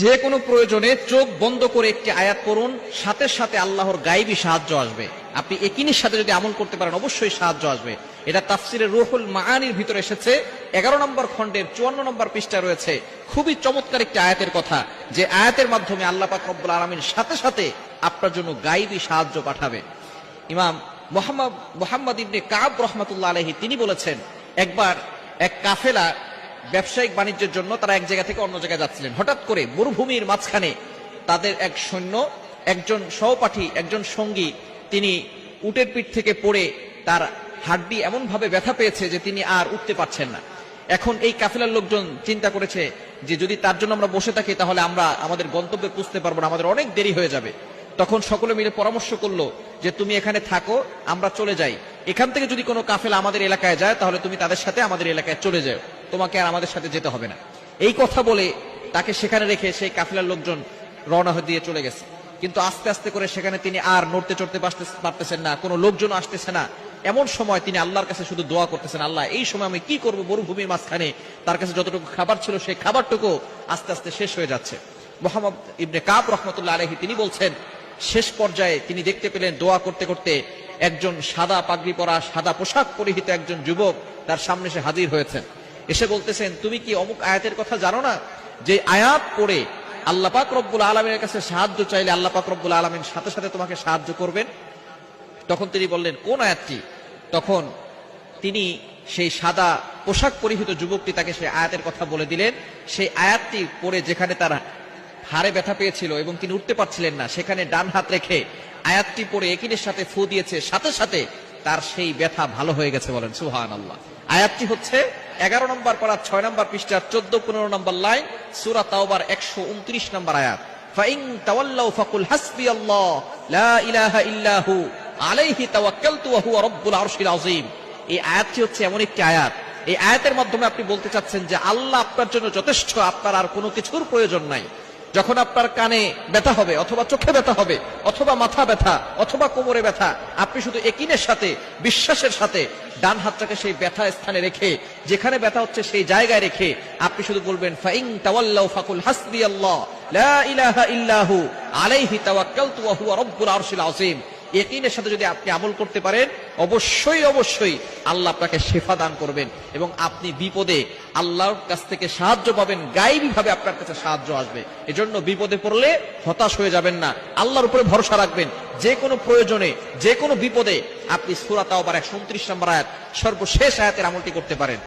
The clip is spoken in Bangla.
যে কোনো প্রয়োজনে চোখ বন্ধ করে একটি আয়াত পড়ুন, সাথে সাথে আল্লাহর গাইবী সাহায্য আসবে। আপনি একিনের সাথে যদি আমল করতে পারেন, অবশ্যই সাহায্য আসবে। এটা তাফসিরের রুহুল মাআনির ভিতরে এসেছে। এগারো নম্বর খণ্ডের চুয়ান্ন নম্বর পৃষ্ঠা রয়েছে। খুবই চমৎকার একটি আয়াতের কথা, যে আয়াতের মাধ্যমে আল্লাহ পাক রব্বুল আলমীর সাথে সাথে আপনার জন্য গাইবী সাহায্য পাঠাবে। ইমাম মোহাম্মদ মোহাম্মদ ইবনে কাব রহমতুল্লাহ আলহী তিনি বলেছেন, একবার এক কাফেলা ব্যবসায়িক বাণিজ্যের জন্য তারা এক জায়গা থেকে অন্য জায়গায় যাচ্ছিলেন। হঠাৎ করে মরুভূমির মাঝখানে তাদের এক সৈন্য, একজন সহপাঠী, একজন সঙ্গী, তিনি উটের পিঠ থেকে পড়ে তার হাড্ডি এমন ভাবে ব্যথা পেয়েছে যে তিনি আর উঠতে পারছেন না। এখন এই কাফেলার লোকজন চিন্তা করেছে যে যদি তার জন্য আমরা বসে থাকি তাহলে আমরা আমাদের গন্তব্যে পুষতে পারব না, আমাদের অনেক দেরি হয়ে যাবে। তখন সকলে মিলে পরামর্শ করল যে তুমি এখানে থাকো, আমরা চলে যাই। এখান থেকে যদি কোনো কাফেলা আমাদের এলাকায় যায় তাহলে তুমি তাদের সাথে আমাদের এলাকায় চলে যাও। তোমাকে আর আমাদের সাথে যেতে হবে না। এই কথা বলে তাকে সেখানে রেখে সেই কাফেলার লোকজন রওনা দিয়ে চলে গেছে। কিন্তু আস্তে আস্তে করে সেখানে তিনি আর নড়তে চড়তে পারতেছেন না, কোনো লোকজন আসতেছে না। এমন সময় তিনি আল্লাহর কাছে শুধু দোয়া করতেছেন, আল্লাহ, এই সময় আমি কি করব মরুভূমির মাঝখানে? তার কাছে যতটুকু খাবার ছিল সেই খাবারটুকু আস্তে আস্তে শেষ হয়ে যাচ্ছে। মোহাম্মদ ইবনে কাব রহমতুল্লাহ আলহী তিনি বলছেন, শেষ পর্যায়ে তিনি দেখতে পেলেন দোয়া করতে করতে একজন সাদা পাগড়ি পরা, সাদা পোশাক পরিহিত একজন যুবক তার সামনে সে হাজির হয়েছেন। এসে বলতেছেন, তুমি কি অমুক আয়াতের কথা জানো না যে আয়াত পড়ে আল্লাহ পাক রব্বুল আলমের কাছে সাহায্য চাইলে আল্লাহ পাক রব্বুল আলমিন সাথে সাথে তোমাকে সাহায্য করবেন? তখন তিনি বললেন, কোন আয়াতটি? তখন তিনি সেই সাদা পোশাক পরিহিত যুবকটি তাকে সেই আয়াতের কথা বলে দিলেন। সেই আয়াতটি পড়ে যেখানে তার হাড়ে ব্যথা পেয়েছিল এবং তিনি উঠতে পারছিলেন না, সেখানে ডান হাত রেখে আয়াতটি পড়ে একিনের সাথে ফু দিয়েছে, সাথে সাথে তার সেই ব্যথা ভালো হয়ে গেছে বলেন সুহান আল্লাহ আয়াতটি হচ্ছে এগারো নম্বর পাড়া, ছয় নম্বর পৃষ্ঠার চোদ্দ, পনেরো নম্বর লাইন, সুরা তাওবার একশো উনত্রিশ নম্বর আয়াত। ফাইং ফাকুল লা ইল্লাহু আলাইহি এই আয়াতটি হচ্ছে এমন একটি আয়াত। এই আয়াতের মাধ্যমে আপনি বলতে চাচ্ছেন যে আপনার জন্য যথেষ্ট, আপনার আর কোনো কিছুর প্রয়োজন নাই। যখন আপনার কানে ব্যথা হবে, অথবা চোখে ব্যথা হবে, অথবা মাথা ব্যথা, অথবা কোমরে ব্যথা, আপনি শুধু একিনের সাথে, বিশ্বাসের সাথে ডান হাতটাকে সেই ব্যথা স্থানে রেখে, যেখানে ব্যথা হচ্ছে সেই জায়গায় রেখে, আপনি শুধু বলবেন ফাইং তাওয়াল্লাউ ফাকুল হাসবি আল্লাহ, লা ইলাহা ইল্লাহু, আলাইহি তাওয়াক্কালতু ওয়া হুয়া রব্বুল আরশিল আযীম। একিনের সাথে যদি আপনি আমল করতে পারেন, অবশ্যই অবশ্যই আল্লাহ আপনাকে শেফা দান করবেন এবং আপনি বিপদে আল্লাহর কাছ থেকে সাহায্য পাবেন গাইবী ভাবে আপনার কাছে সাহায্য আসবে। এজন্য বিপদে পড়লে হতাশ হয়ে যাবেন না। আল্লাহর উপরে ভরসা রাখবেন। যে কোনো প্রয়োজনে, যে কোনো বিপদে আপনি সুরাতাও বার একশো উনত্রিশ নম্বর আয়াত, সর্বশেষ আয়াতের আমলটি করতে পারেন।